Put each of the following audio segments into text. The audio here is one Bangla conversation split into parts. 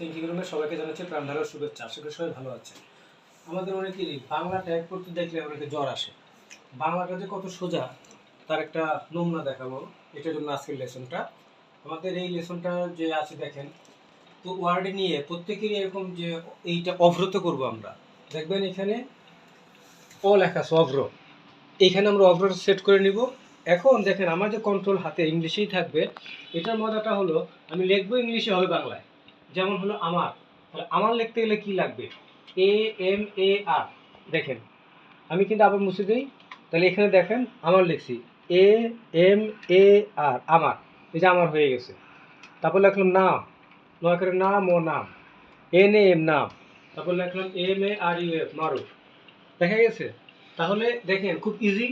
থিঙ্কিং রুমে সবাইকে জানাচ্ছি প্রাণধারার শুভেচ্ছা। আশা করি সবাই ভালো আছে আমাদের অনেকেরই বাংলা টাইপ করতে দেখলে অনেকে জ্বর আসে। বাংলাটা যে কত সোজা, তার একটা নমুনা দেখাবো। এটার জন্য আজকের লেসনটা। আমাদের এই লেসনটা যে আছে দেখেন, তো ওয়ার্ডে নিয়ে প্রত্যেকেরই এরকম যে এইটা অভ্রত করব আমরা। দেখবেন এখানে অ লেখা আছে অভ্র এইখানে আমরা অভ্র সেট করে নিব। এখন দেখেন, আমার যে কন্ট্রোল হাতে ইংলিশেই থাকবে, এটার মজাটা হলো, আমি লিখব ইংলিশে হবে বাংলায়। যেমন হলো আমার, তাহলে আমার লিখতে গেলে কি লাগবে? এ এম এ আর দেখেন, আমি কিন্তু আবার মুছে দিই। তাহলে এখানে দেখেন, আমার লিখছি এ এম এ আর আমার। এই যে আমার হয়ে গেছে। তারপর লিখলাম নাম নয় করে নাম ও নাম এন এম নাম তারপর লিখলাম M A R U F Maruf দেখা গেছে? তাহলে দেখেন, খুব ইজি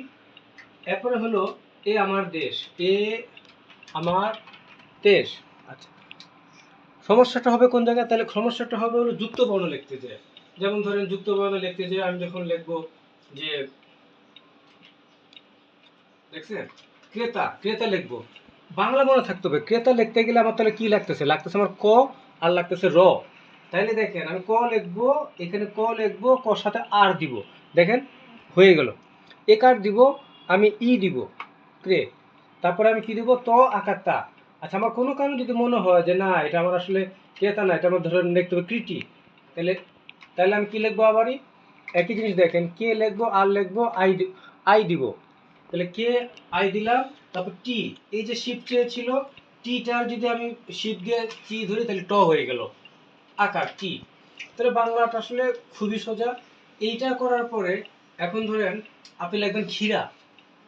এরপরে হলো এ আমার দেশ। এ আমার দেশ। আচ্ছা সমস্যাটা হবে কোন জায়গায়? তাহলে সমস্যাটা হবে হলো যুক্ত বর্ণ লিখতে যে যেমন ধরেন যুক্ত বর্ণ লিখতে যে আমি যখন লিখব যে, দেখছেন? ক্রেতা ক্রেতা লিখব। বাংলা মনে থাকতে হবে। ক্রেতা লিখতে গেলে আমার তাহলে কি লাগতেছে? লাগতেছে আমার ক আর লাগতেছে র। তাইলে দেখেন, আমি ক লিখব, এখানে ক লিখব কর সাথে আর দিব। দেখেন, হয়ে গেল। একার দিব, আমি ই দিব। ক্রে, তারপরে আমি কি দিব? ত আকার তা। আচ্ছা আমার কোনো কারণে যদি মনে হয় যে না, এটা আমার আসলে ক্রেতা না, এটা আমার ধরেন লিখতে হবে কৃটি তাহলে তাহলে আমি কি লিখব আবারই? একই জিনিস দেখেন, কে লিখব, আর লিখব আই আই দিব। তাহলে কে আই দিলাম, তারপর টি এই যে শিপ চেয়েছিল টিটার যদি আমি শিপ দিয়ে টি ধরি, তাহলে ট হয়ে গেল, আকার টি তাহলে বাংলাটা আসলে খুবই সোজা। এইটা করার পরে, এখন ধরেন, আপনি লিখবেন ক্ষীরা,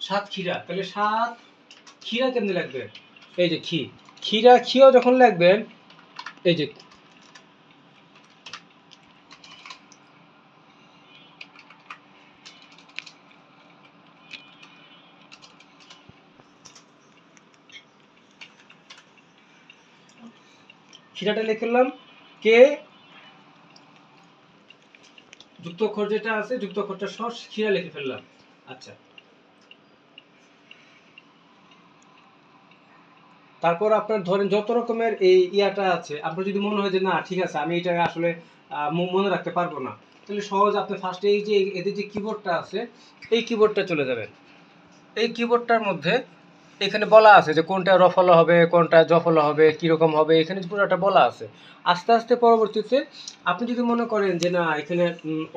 সাত ক্ষীরা, তাহলে সাত ক্ষীরা কেমনি লিখবেন এই যে ক্ষী ক্ষীরা ক্ষীয় যখন লিখবেন এই যে ক্ষীরাটা লিখলাম কে যুক্ত অক্ষর যেটা আছে, যুক্ত অক্ষরটা সব ক্ষীরা লিখে ফেললাম। আচ্ছা। তারপর আপনার ধরেন যত রকমের এই ইয়াটা আছে, আপনার যদি মনে হয় যে না, ঠিক আছে, আমি এটা আসলে মনে রাখতে পারব না, তাহলে সহজ আপনি ফার্স্টে এই যে, এদের যে কিবোর্ডটা আছে, এই কিবোর্ডটা চলে যাবেন। এই কিবোর্ডটার মধ্যে এখানে বলা আছে যে কোনটা রফলা হবে, কোনটা জফলা হবে, কীরকম হবে, এখানে পুরোটা বলা আছে। আস্তে আস্তে পরবর্তীতে আপনি যদি মনে করেন যে না, এখানে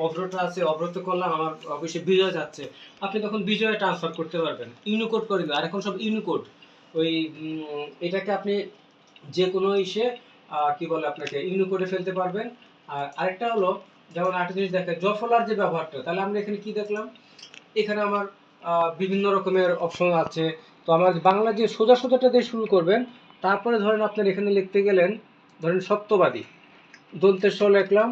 অভ্রটা আছে অভ্রত করলাম, আমার অফিসে বিজয় যাচ্ছে, আপনি তখন বিজয়ে ট্রান্সফার করতে পারবেন। ইউনিকোড করে আর এখন সব ইউনিকোড ওই এটাকে আপনি যে কোনো ইসে কি বলে আপনাকে, ইউনিকোডে ফেলতে পারবেন। আর আরেকটা হলো, যেমন আরেকটা জিনিস দেখেন, জফলার যে ব্যবহারটা, তাহলে আমরা এখানে কি দেখলাম? এখানে আমার বিভিন্ন রকমের অপশন আছে। তো আমার বাংলা যে সোজা সোজাটা দিয়ে শুরু করবেন, তারপরে ধরেন আপনার এখানে লিখতে গেলেন, ধরেন সত্যবাদী। দন্তের স লিখলাম,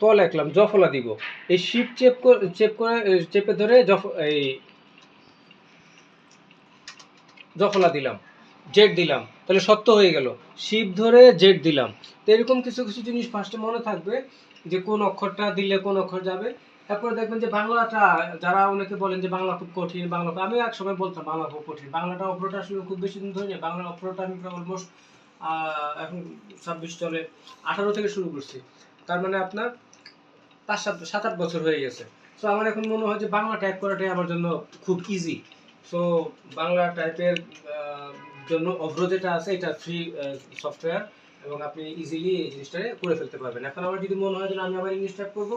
ত লিখলাম, জফলা দিব। এই শিপ চেপ করে চেপ করে, চেপে ধরে জফ, এই জফলা দিলাম জেড দিলাম, তাহলে সত্য হয়ে গেল। শিপ ধরে জেড দিলাম। তো এরকম কিছু কিছু জিনিস ফার্স্টে মনে থাকবে যে কোন অক্ষরটা দিলে কোন অক্ষর যাবে। তারপরে দেখবেন যে বাংলাটা, যারা অনেকে বলেন যে বাংলা খুব কঠিন, বাংলা আমি এক সময় বলতাম বাংলা খুব কঠিন। বাংলাটা অপরটা আসলে খুব বেশি দিন ধরে বাংলা অপরটা আমি প্রায় অলমোস্ট এখন ছাব্বিশ চলে, আঠারো থেকে শুরু করছি। তার মানে আপনার পাঁচ সাত সাত আট বছর হয়ে গেছে। সো আমার এখন মনে হয় যে বাংলা টাইপ করাটাই আমার জন্য খুব ইজি সো বাংলা টাইপের জন্য অভ্র যেটা আছে, এটা ফ্রি সফটওয়্যার এবং আপনি ইজিলি এই জিনিসটা করে ফেলতে পারবেন। এখন আমার যদি মনে হয় যে আমি আবার ইংলিশ টাইপ করব,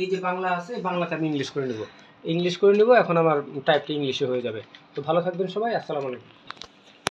এই যে বাংলা আছে বাংলাতে আমি ইংলিশ করে নেব। ইংলিশ করে নেব, এখন আমার টাইপটা ইংলিশে হয়ে যাবে। তো ভালো থাকবেন সবাই, আসসালামু আলাইকুম।